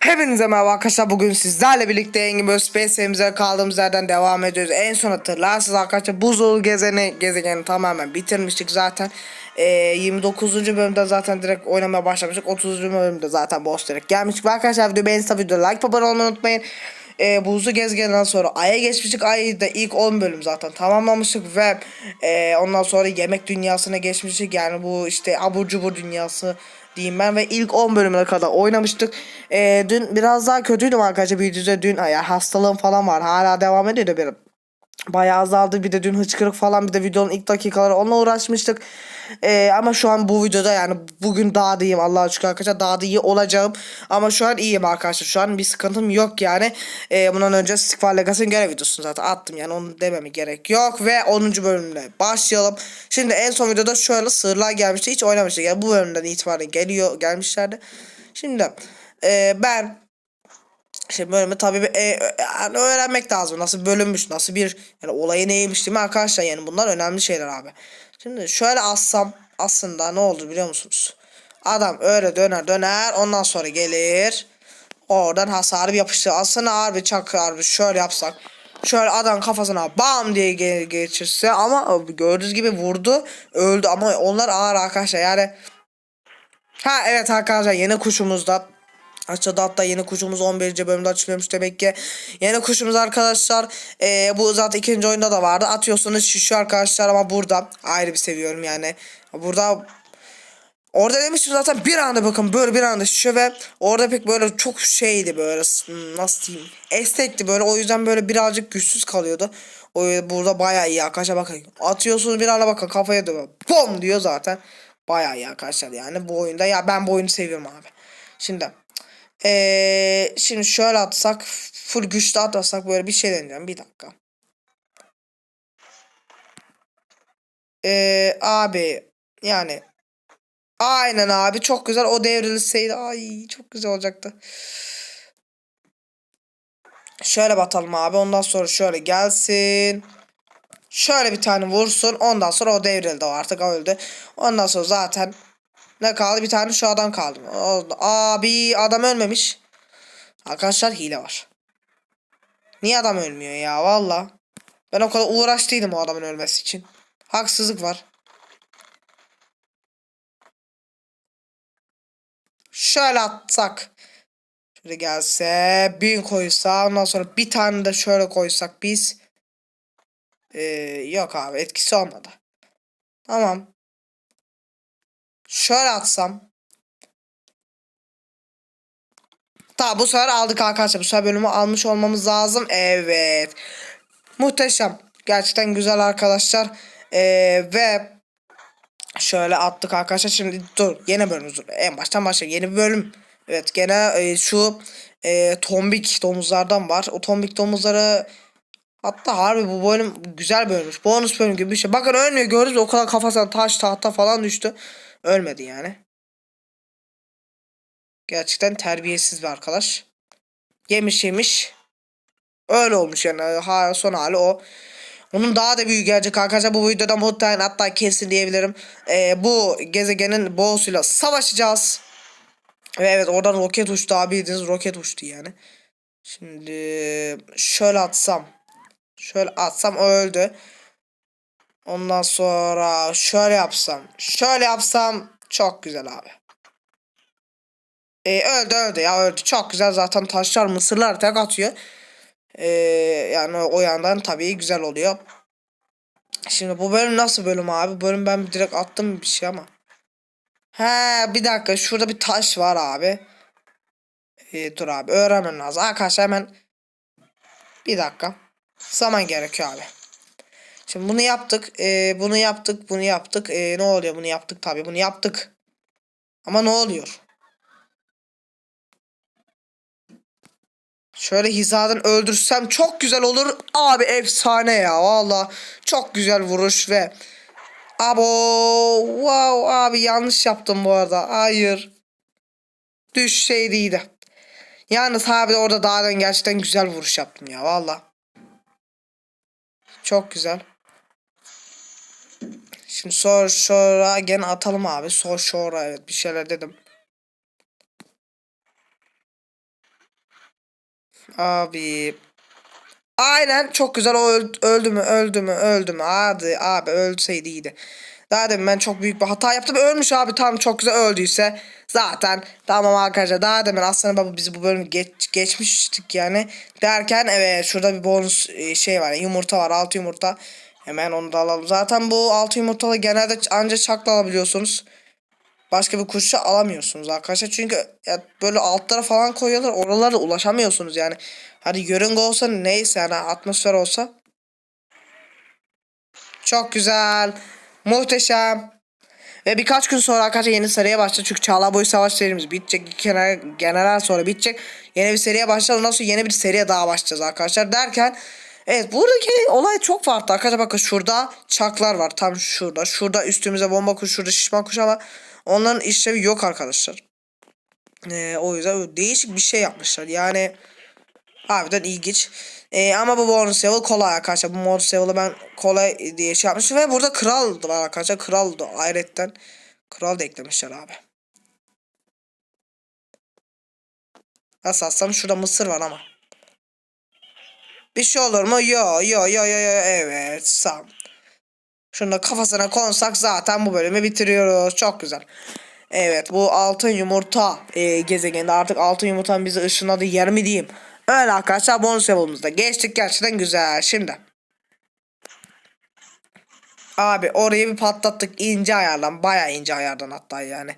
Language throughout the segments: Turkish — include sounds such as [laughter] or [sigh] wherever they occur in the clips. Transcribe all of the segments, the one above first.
Hepinize merhaba arkadaşlar bugün sizlerle birlikte Engin Böyle Space serimize kaldığımız yerden devam ediyoruz. En son hatırlarsınız arkadaşlar buzul gezeni, gezegeni tamamen bitirmiştik zaten. Ee, 29. bölümde zaten direkt oynamaya başlamıştık. 30. bölümde zaten boss direkt gelmiştik. Ve arkadaşlar videoyu beğenirse videoyu like abone olmayı unutmayın. Ee, buzlu gezegenden sonra Ay'a geçmiştik. Ay'da ilk 10 bölüm zaten tamamlamıştık ve e, ondan sonra yemek dünyasına geçmiştik. Yani bu işte abur cubur dünyası diyeyim ben ve ilk 10 bölümüne kadar oynamıştık. Ee, dün biraz daha kötüydüm arkadaşlar düze dün yani hastalığım falan var hala devam ediyor da benim. Bayağı azaldı bir de dün hıçkırık falan bir de videonun ilk dakikaları onunla uğraşmıştık. Ee, ama şu an bu videoda yani bugün daha da iyiyim Allah'a şükür arkadaşlar daha da iyi olacağım. Ama şu an iyiyim arkadaşlar şu an bir sıkıntım yok yani. Ee, bundan önce Stikfar Legacy'nin görev videosunu zaten attım yani onu dememe gerek yok. Ve 10. bölümle başlayalım. Şimdi en son videoda şöyle sığırlar gelmişti hiç oynamıştık yani bu bölümden itibaren geliyor gelmişlerdi. Şimdi e, ben Şimdi bölümü tabii bir, e, yani öğrenmek lazım. Nasıl bölünmüş, nasıl bir yani olayı neymiş değil mi arkadaşlar? Yani bunlar önemli şeyler abi. Şimdi şöyle assam aslında ne olur biliyor musunuz? Adam öyle döner döner ondan sonra gelir. Oradan hasarı bir yapıştır. Aslında bir çak bir şöyle yapsak. Şöyle adam kafasına bam diye ge- geçirse ama gördüğünüz gibi vurdu öldü ama onlar ağır arkadaşlar yani Ha evet arkadaşlar yeni kuşumuzda Aşağıda hatta yeni kuşumuz 11. bölümde açılıyormuş demek ki. Yeni kuşumuz arkadaşlar. Ee, bu zaten ikinci oyunda da vardı. Atıyorsunuz şişiyor arkadaşlar ama burada ayrı bir seviyorum yani. Burada Orada demiştim zaten bir anda bakın böyle bir anda şişiyor ve orada pek böyle çok şeydi böyle hmm, nasıl diyeyim estekti böyle o yüzden böyle birazcık güçsüz kalıyordu. O burada bayağı iyi arkadaşlar bakın atıyorsunuz bir anda bakın kafaya da bom diyor zaten. Bayağı iyi arkadaşlar yani bu oyunda ya ben bu oyunu seviyorum abi. Şimdi ee, şimdi şöyle atsak full güçlü atlasak böyle bir şey deneyeceğim. Bir dakika. Ee, abi yani aynen abi çok güzel o devrilseydi ay çok güzel olacaktı. Şöyle batalım abi ondan sonra şöyle gelsin. Şöyle bir tane vursun ondan sonra o devrildi o artık öldü. Ondan sonra zaten ne kaldı? Bir tane şu adam kaldı. Abi adam ölmemiş. Arkadaşlar hile var. Niye adam ölmüyor ya valla. Ben o kadar uğraştıydım o adamın ölmesi için. Haksızlık var. Şöyle atsak. Şöyle gelse. Bin koysa. Ondan sonra bir tane de şöyle koysak biz. Ee, yok abi etkisi olmadı. Tamam. Şöyle atsam. Tamam bu sefer aldık arkadaşlar. Bu sefer bölümü almış olmamız lazım. Evet. Muhteşem. Gerçekten güzel arkadaşlar. Ee, ve şöyle attık arkadaşlar. Şimdi dur. Yeni bölümümüz. dur. En baştan başlayalım. Yeni bir bölüm. Evet gene e, şu e, tombik domuzlardan var. O tombik domuzları Hatta harbi bu bölüm güzel bölümmüş. Bonus bölüm gibi bir şey. Bakın ölmüyor gördünüz? O kadar kafasına taş tahta falan düştü. Ölmedi yani. Gerçekten terbiyesiz bir arkadaş. Yemiş yemiş. Öyle olmuş yani. Ha, son hali o. Onun daha da büyük gelecek arkadaşlar. Bu videoda muhtemelen hatta kesin diyebilirim. Ee, bu gezegenin boss'uyla savaşacağız. Ve evet oradan roket uçtu abi bildiğiniz roket uçtu yani. Şimdi şöyle atsam. Şöyle atsam öldü. Ondan sonra şöyle yapsam. Şöyle yapsam çok güzel abi. Ee, öldü öldü ya öldü. Çok güzel zaten taşlar mısırlar tek atıyor. Ee, yani o yandan tabii güzel oluyor. Şimdi bu bölüm nasıl bölüm abi? Bölüm ben direkt attım bir şey ama. He bir dakika şurada bir taş var abi. Ee, dur abi öğrenmem lazım. Arkadaşlar hemen bir dakika. Zaman gerekiyor abi. Şimdi bunu yaptık. Ee, bunu yaptık. Bunu yaptık. Ee, ne oluyor? Bunu yaptık tabii. Bunu yaptık. Ama ne oluyor? Şöyle hizadan öldürsem çok güzel olur. Abi efsane ya. Valla çok güzel vuruş ve Abo wow abi yanlış yaptım bu arada. Hayır. Düşseydiydi. Yalnız abi orada daha gerçekten güzel vuruş yaptım ya valla. Çok güzel. Şimdi sonra sonra gene atalım abi. Sonra sonra evet bir şeyler dedim. Abi. Aynen çok güzel o öl- öldü mü öldü mü öldü mü hadi abi ölseydi iyiydi. Daha demin ben çok büyük bir hata yaptım ölmüş abi tam çok güzel öldüyse zaten tamam arkadaşlar daha demin aslında baba biz bu bölümü geç, geçmiştik yani derken evet şurada bir bonus e, şey var yumurta var altı yumurta hemen onu da alalım zaten bu altı yumurtalı genelde ancak çakla alabiliyorsunuz başka bir kuşa alamıyorsunuz arkadaşlar. Çünkü ya böyle altlara falan koyuyorlar. Oralara ulaşamıyorsunuz yani. Hadi yörünge olsa neyse yani atmosfer olsa. Çok güzel. Muhteşem. Ve birkaç gün sonra arkadaşlar yeni seriye başlayacak. Çünkü Çağlar Boyu Savaş serimiz bitecek. İki general sonra bitecek. Yeni bir seriye başlayacağız. Ondan sonra yeni bir seriye daha başlayacağız arkadaşlar. Derken Evet buradaki olay çok farklı arkadaşlar bakın şurada çaklar var tam şurada şurada üstümüze bomba kuş şurada şişman kuş ama onların işlevi yok arkadaşlar. Ee, o yüzden değişik bir şey yapmışlar yani harbiden ilginç. Ee, ama bu bonus level kolay arkadaşlar bu bonus level'ı ben kolay diye şey yapmışım ve burada kral var arkadaşlar kral da hayretten kral da eklemişler abi. Nasıl atsam şurada mısır var ama. Bir şey olur mu? Yo yo yo yo yo evet sağ. Şunu da kafasına konsak zaten bu bölümü bitiriyoruz. Çok güzel. Evet bu altın yumurta e, gezegeninde artık altın yumurtanın bizi ışınladığı yer mi diyeyim. Öyle arkadaşlar bonus level'ımızda geçtik gerçekten güzel. Şimdi. Abi orayı bir patlattık ince ayardan baya ince ayardan hatta yani.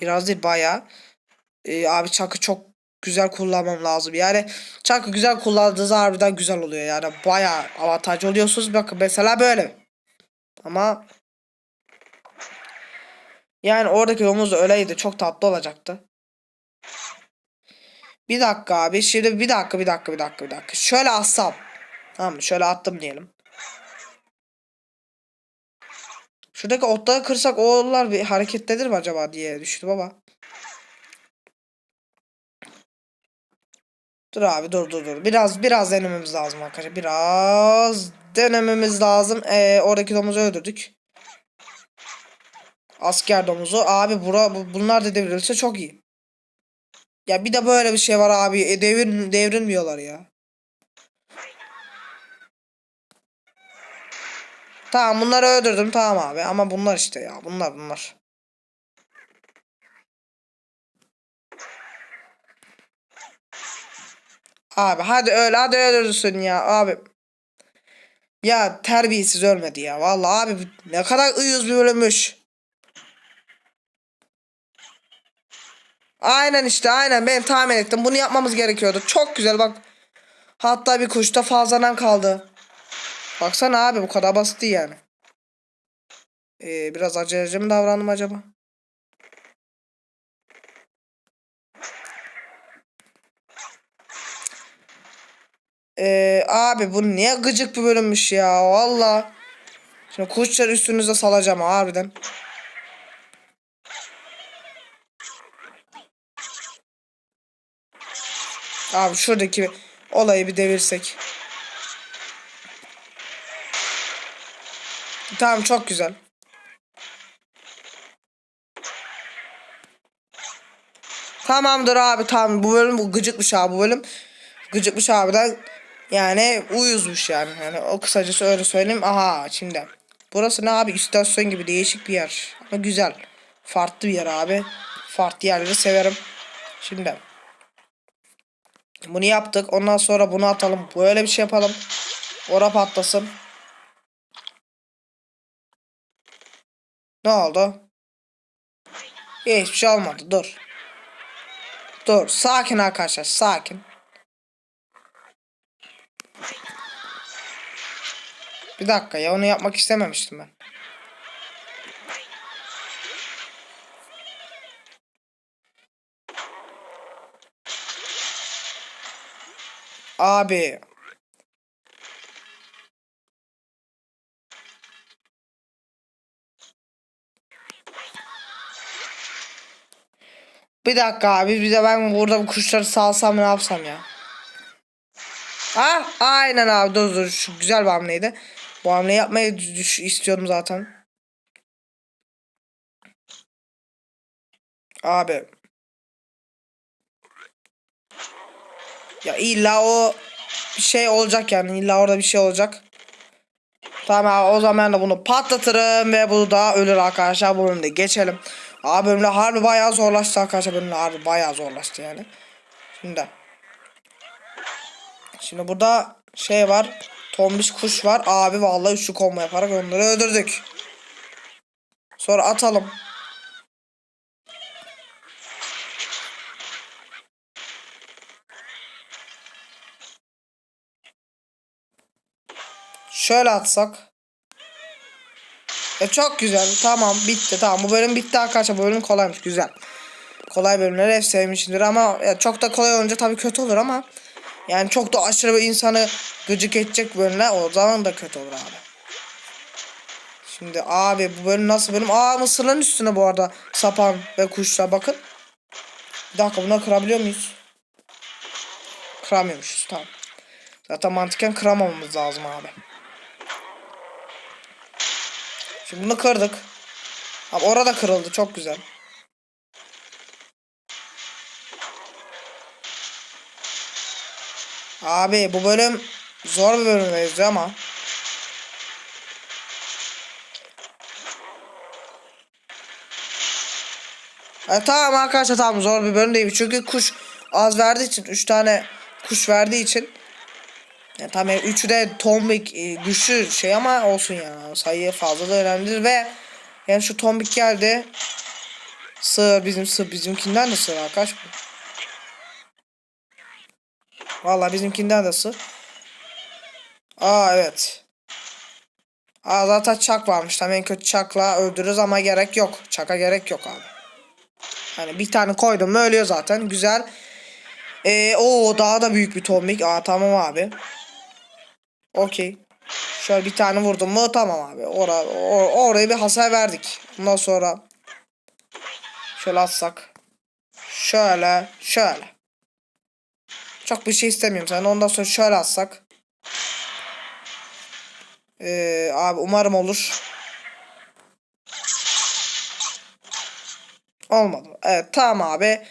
Biraz değil baya. E, abi çakı çok güzel kullanmam lazım. Yani çakı güzel kullandığınız harbiden güzel oluyor yani. Baya avantaj oluyorsunuz. Bakın mesela böyle. Ama yani oradaki domuz da öyleydi. Çok tatlı olacaktı. Bir dakika abi. Şimdi bir dakika bir dakika bir dakika bir dakika. Şöyle assam. Tamam? Şöyle attım diyelim. Şuradaki otları kırsak oğullar bir hareketlenir mi acaba diye düşündüm ama. Dur abi dur dur dur. Biraz biraz denememiz lazım arkadaşlar. Biraz denememiz lazım. Ee, oradaki domuzu öldürdük. Asker domuzu. Abi bura, bu- bunlar da devrilirse çok iyi. Ya bir de böyle bir şey var abi. E, devir, devrilmiyorlar ya. Tamam bunları öldürdüm tamam abi. Ama bunlar işte ya. Bunlar bunlar. Abi hadi öyle hadi öldürsün ya abi. Ya terbiyesiz ölmedi ya. Vallahi abi ne kadar ıyız bir ölmüş. Aynen işte aynen ben tahmin ettim. Bunu yapmamız gerekiyordu. Çok güzel bak. Hatta bir kuşta fazladan kaldı. Baksana abi bu kadar basit değil yani. Ee, biraz aceleci mi davrandım acaba? Ee, abi bu niye gıcık bir bölümmüş ya valla. Şimdi kuşları üstünüze salacağım harbiden. Abi şuradaki olayı bir devirsek. Tamam çok güzel. Tamamdır abi tamam bu bölüm bu gıcıkmış abi bu bölüm. Gıcıkmış abiden yani uyuzmuş yani. yani o kısacası öyle söyleyeyim. Aha şimdi. Burası ne abi istasyon gibi değişik bir yer. Ama güzel. Farklı bir yer abi. Farklı yerleri severim. Şimdi. Bunu yaptık. Ondan sonra bunu atalım. Böyle bir şey yapalım. Ora patlasın. Ne oldu? Hiçbir şey olmadı. Dur. Dur. Sakin arkadaşlar. Sakin. Bir dakika ya onu yapmak istememiştim ben. Abi. Bir dakika abi bir de ben burada bu kuşları salsam ne yapsam ya. Ah aynen abi dur dur şu güzel bir hamleydi. Bu hamleyi yapmayı düş istiyordum zaten. Abi. Ya illa o şey olacak yani illa orada bir şey olacak. Tamam abi, o zaman ben de bunu patlatırım ve bu da ölür arkadaşlar bu bölümde geçelim. Abi bölümde harbi bayağı zorlaştı arkadaşlar bölümde harbi bayağı zorlaştı yani. Şimdi. Şimdi burada şey var. Tombiş kuş var. Abi vallahi üçlü kombo yaparak onları öldürdük. Sonra atalım. Şöyle atsak. E çok güzel. Tamam bitti. Tamam bu bölüm bitti arkadaşlar. Bölüm kolaymış. Güzel. Kolay bölümleri hep sevmişimdir ama ya çok da kolay olunca tabii kötü olur ama yani çok da aşırı bir insanı gıcık edecek bölümler o zaman da kötü olur abi. Şimdi abi bu bölüm nasıl bölüm? Aa mısırların üstüne bu arada sapan ve kuşlar bakın. Bir dakika bunu kırabiliyor muyuz? Kıramıyormuşuz tamam. Zaten mantıken kıramamamız lazım abi. Şimdi bunu kırdık. Abi orada kırıldı çok güzel. Abi bu bölüm zor bir bölüm benziyor ama. E, tamam arkadaşlar tamam zor bir bölüm değil. Çünkü kuş az verdiği için 3 tane kuş verdiği için yani tamam yani üçü de tombik e, güçlü şey ama olsun yani sayı fazla da önemlidir ve yani şu tombik geldi. Sığır bizim sığır bizimkinden de sığır arkadaş bu. Vallahi bizimkinden de sığır. Aa evet. Aa zaten çak varmış. Tam en kötü çakla öldürürüz ama gerek yok. Çaka gerek yok abi. Hani bir tane koydum mu ölüyor zaten. Güzel. Ee, o daha da büyük bir tombik. Aa tamam abi. Okey. Şöyle bir tane vurdum mu tamam abi. Ora, or, oraya bir hasar verdik. Ondan sonra şöyle atsak. Şöyle, şöyle. Çok bir şey istemiyorum sen. Ondan sonra şöyle atsak. Ee, abi umarım olur. Olmadı. Evet tamam abi.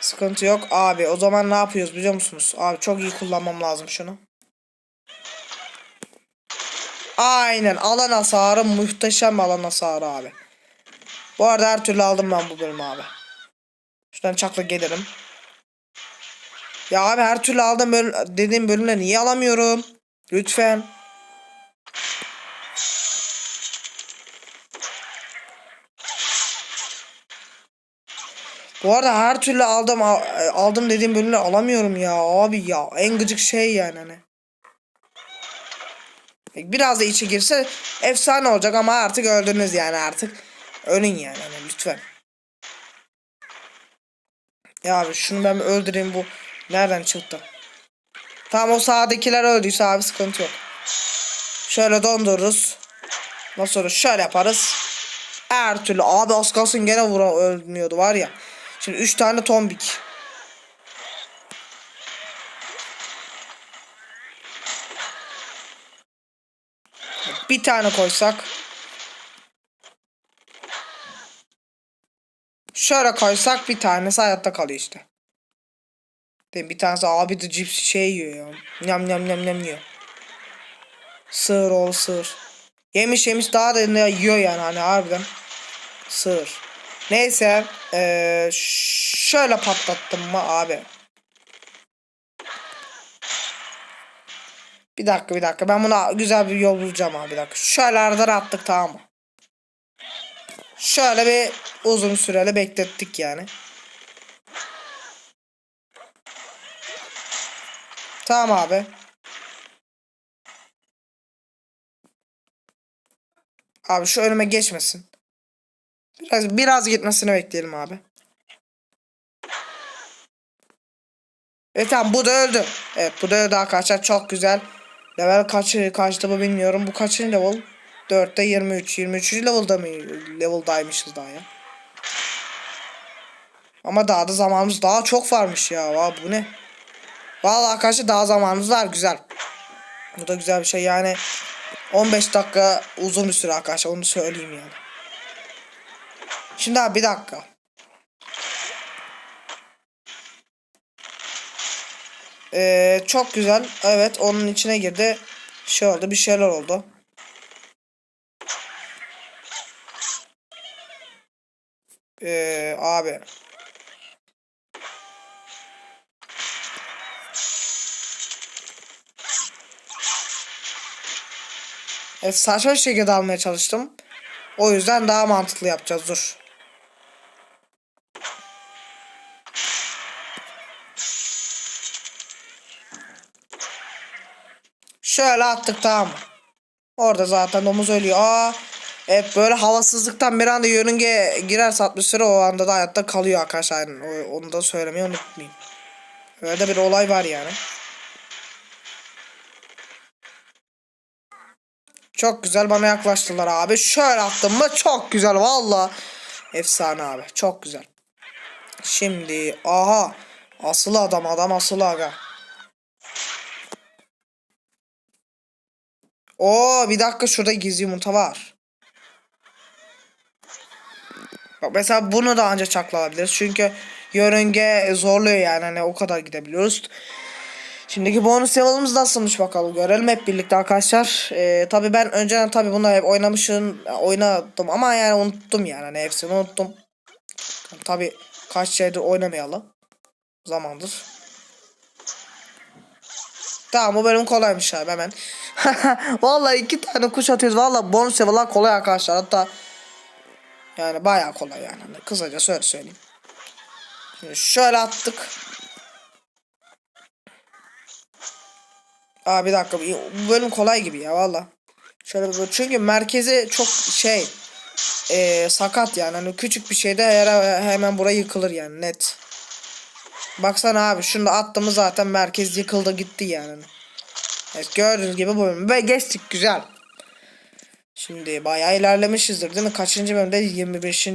Sıkıntı yok. Abi o zaman ne yapıyoruz biliyor musunuz? Abi çok iyi kullanmam lazım şunu. Aynen alan hasarı muhteşem alan hasarı abi. Bu arada her türlü aldım ben bu bölümü abi. Şuradan çakla gelirim. Ya abi her türlü aldım bölüm, dediğim bölümle niye alamıyorum? Lütfen. Bu arada her türlü aldım al- aldım dediğim bölümleri alamıyorum ya abi ya en gıcık şey yani hani. Biraz da içe girse efsane olacak ama artık öldünüz yani artık. Ölün yani hani lütfen. Ya abi şunu ben öldüreyim bu nereden çıktı? Tamam o sağdakiler öldüyse abi sıkıntı yok. Şöyle dondururuz. Ondan sonra şöyle yaparız. Her türlü abi az kalsın gene vura ölmüyordu var ya. Şimdi 3 tane tombik. Bir tane koysak. Şöyle koysak bir tanesi hayatta kalıyor işte. Değil mi? Bir tanesi abi de cips şey yiyor ya. Nyam nyam nyam nyam yiyor. Sığır ol sığır. Yemiş yemiş daha da yiyor yani hani harbiden. Sığır. Neyse. Ee, şöyle patlattım mı abi. Bir dakika bir dakika. Ben buna güzel bir yol bulacağım abi bir dakika. Şöyle aradan attık tamam mı? Şöyle bir uzun süreli beklettik yani. Tamam abi. Abi şu önüme geçmesin. Biraz biraz gitmesini bekleyelim abi. Evet tamam bu da öldü. Evet bu da öldü arkadaşlar çok güzel. Level kaç kaçtı bu bilmiyorum. Bu kaçıncı level? 4'te 23. 23. level'da mı? Level'daymışız daha ya. Ama daha da zamanımız daha çok varmış ya. Vay bu ne? Vallahi arkadaşlar daha zamanımız var güzel. Bu da güzel bir şey yani. 15 dakika uzun bir süre arkadaşlar onu söyleyeyim yani. Şimdi abi bir dakika. Ee, çok güzel. Evet onun içine girdi. Şey oldu bir şeyler oldu. Ee, abi. Evet saçma bir şekilde almaya çalıştım. O yüzden daha mantıklı yapacağız. Dur. Şöyle attık tamam? Orada zaten domuz ölüyor. Aa, evet böyle havasızlıktan bir anda yörünge girerse atmosfere o anda da hayatta kalıyor arkadaşlar. O- Onu da söylemeyi unutmayayım. Öyle de bir olay var yani. Çok güzel bana yaklaştılar abi. Şöyle attım mı çok güzel valla. Efsane abi çok güzel. Şimdi aha asılı adam adam asılı aga. Oo bir dakika şurada gizli yumurta var. Bak mesela bunu da ancak çakla alabiliriz. Çünkü yörünge zorluyor yani hani o kadar gidebiliyoruz. Şimdiki bonus level'ımız nasılmış bakalım görelim hep birlikte arkadaşlar. Ee, tabii ben önceden tabii bunu hep oynamışım, oynadım ama yani unuttum yani hani hepsini unuttum. Tabii kaç şeydir oynamayalım. Zamandır. Tamam bu bölüm kolaymış abi hemen. [laughs] Vallahi iki tane kuş atıyoruz. Vallahi bonus level'lar kolay arkadaşlar. Hatta yani bayağı kolay yani. Hani Kısaca söyle söyleyeyim. Şimdi şöyle attık. Aa bir dakika bu bölüm kolay gibi ya valla. Şöyle bir çünkü merkezi çok şey eee, sakat yani hani küçük bir şeyde her, hemen buraya yıkılır yani net. Baksana abi şunu da attığımı zaten merkez yıkıldı gitti yani. Evet gördüğünüz gibi bu ve geçtik güzel. Şimdi bayağı ilerlemişizdir değil mi? Kaçıncı bölümde? 25.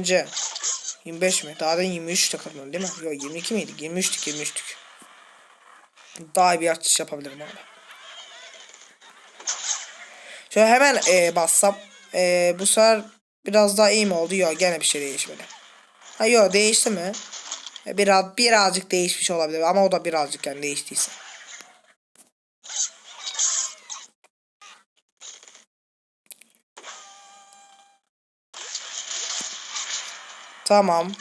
25 mi? Daha da 23 takılmalı değil mi? Yok 22 miydik? 23'tük 23'tük. Daha bir açış yapabilirim orada. Şöyle hemen e, bassam. E, bu sefer biraz daha iyi mi oldu? Yok gene bir şey değişmedi. Ha yok değişti mi? E, biraz birazcık değişmiş olabilir ama o da birazcık yani değiştiyse. Tamam.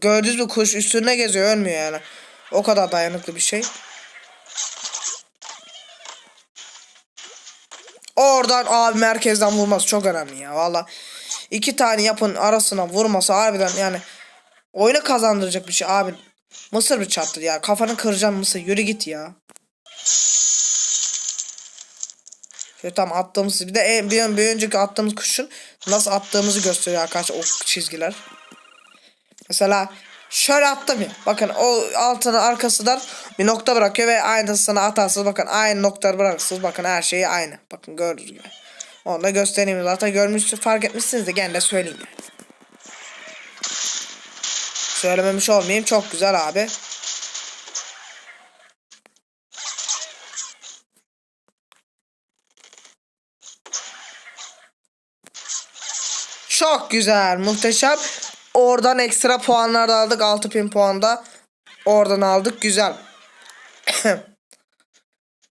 Gördünüz mü kuş üstünde geziyor ölmüyor yani. O kadar dayanıklı bir şey. Oradan abi merkezden vurması çok önemli ya valla. İki tane yapın arasına vurması harbiden yani oyunu kazandıracak bir şey abi. Mısır bir çarptı ya. Kafanı kıracağım Mısır. Yürü git ya. Şöyle tam attığımız bir de en- bir, bir önceki attığımız kuşun nasıl attığımızı gösteriyor arkadaşlar o çizgiler. Mesela şöyle attım ya. Bakın o altına arkasından bir nokta bırakıyor ve aynısını atarsınız. Bakın aynı noktaları bırakırsınız. Bakın her şeyi aynı. Bakın gördüğünüz gibi. Onu da göstereyim. Zaten görmüşsünüz fark etmişsiniz de gene de söyleyeyim yani. Söylememiş olmayayım. Çok güzel abi. Çok güzel. Muhteşem. Oradan ekstra puanlar da aldık. 6000 puanda. Oradan aldık. Güzel. [coughs]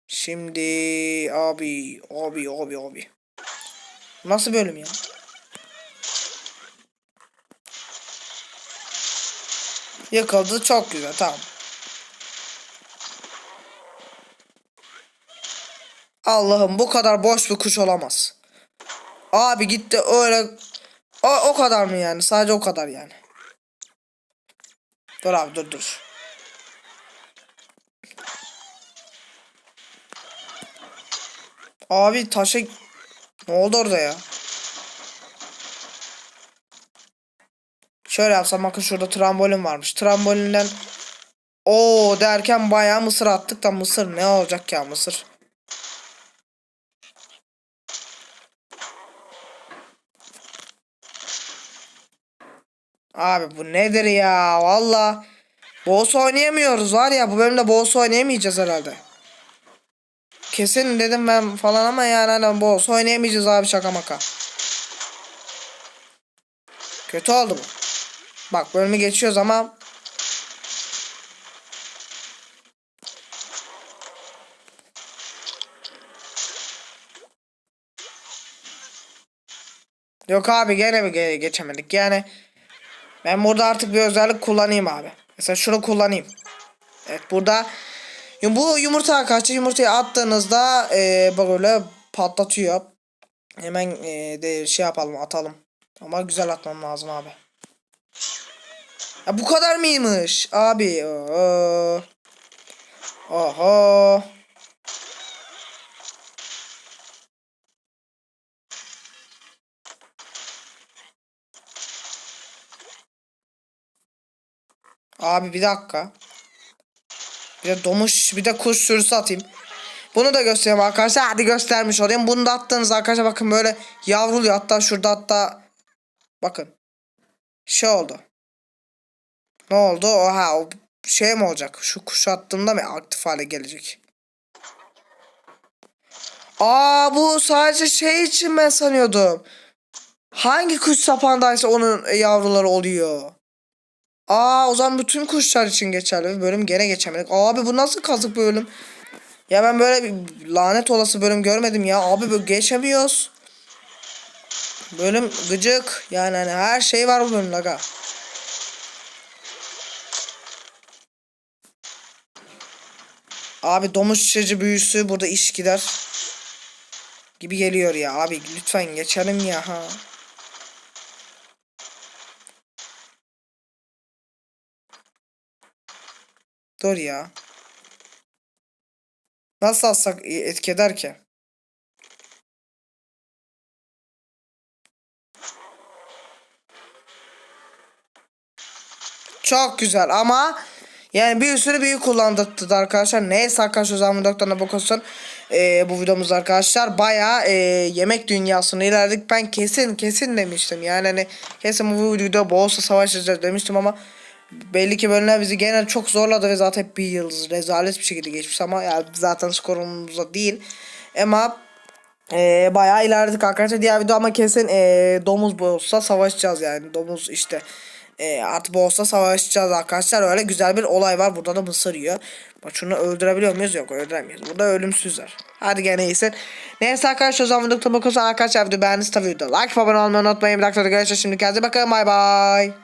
Şimdi abi abi abi abi. Nasıl bölüm ya? Yıkıldı çok güzel tamam. Allah'ım bu kadar boş bir kuş olamaz. Abi gitti öyle o, o kadar mı yani? Sadece o kadar yani. Dur abi dur dur. Abi taşa ne oldu orada ya? Şöyle yapsam bakın şurada trambolin varmış. Trambolinden o derken bayağı mısır attık da mısır ne olacak ya mısır. Abi bu nedir ya valla. Boss oynayamıyoruz var ya bu bölümde boss oynayamayacağız herhalde. Kesin dedim ben falan ama yani hani boss oynayamayacağız abi şaka maka. Kötü oldu bu. Bak bölümü geçiyoruz ama Yok abi gene mi ge- geçemedik yani ben burada artık bir özellik kullanayım abi. Mesela şunu kullanayım. Evet burada bu yumurta arkadaşlar yumurtayı attığınızda e, böyle patlatıyor. Hemen e, de şey yapalım atalım. Ama güzel atmam lazım abi. Ya bu kadar mıymış abi? Oo. Oho. Abi bir dakika. Bir de domuş bir de kuş sürüsü atayım. Bunu da göstereyim arkadaşlar. Hadi göstermiş olayım. Bunu da attığınız arkadaşlar bakın böyle yavruluyor. Hatta şurada hatta bakın. Şey oldu. Ne oldu? Oha o şey mi olacak? Şu kuş attığımda mı aktif hale gelecek? Aa bu sadece şey için ben sanıyordum. Hangi kuş sapandaysa onun yavruları oluyor. Aa o zaman bütün kuşlar için geçerli. Bir bölüm gene geçemedik. Abi bu nasıl kazık bölüm? Ya ben böyle bir lanet olası bölüm görmedim ya. Abi böyle geçemiyoruz. Bölüm gıcık. Yani hani her şey var bu bölümde aga. Abi domuz şişeci büyüsü burada iş gider. Gibi geliyor ya abi lütfen geçelim ya ha. Dur ya. Nasıl alsak etki eder ki? Çok güzel ama yani bir sürü büyük kullandırdı arkadaşlar. Neyse arkadaşlar o zaman doktoruna bakıyorsun. Ee, bu videomuz arkadaşlar baya e, yemek dünyasına ilerledik. Ben kesin kesin demiştim. Yani hani kesin bu videoda boğazla savaşacağız demiştim ama belli ki bölümler bizi gene çok zorladı ve zaten bir yıl rezalet bir şekilde geçmiş ama yani zaten skorumuzda değil. Ama e, bayağı ilerledik arkadaşlar. Diğer video ama kesin e, domuz boğazla savaşacağız yani. Domuz işte e, artı boğazla savaşacağız arkadaşlar. Öyle güzel bir olay var. Burada da mısır yiyor. Bak şunu öldürebiliyor muyuz? Yok öldüremiyoruz. Burada ölümsüzler. Hadi gene iyisin. Neyse arkadaşlar o zaman videoda bakıyorsan arkadaşlar video beğendiniz tabii videoda like abone olmayı unutmayın. Bir dakika görüşürüz şimdi kendinize bakın bay bay.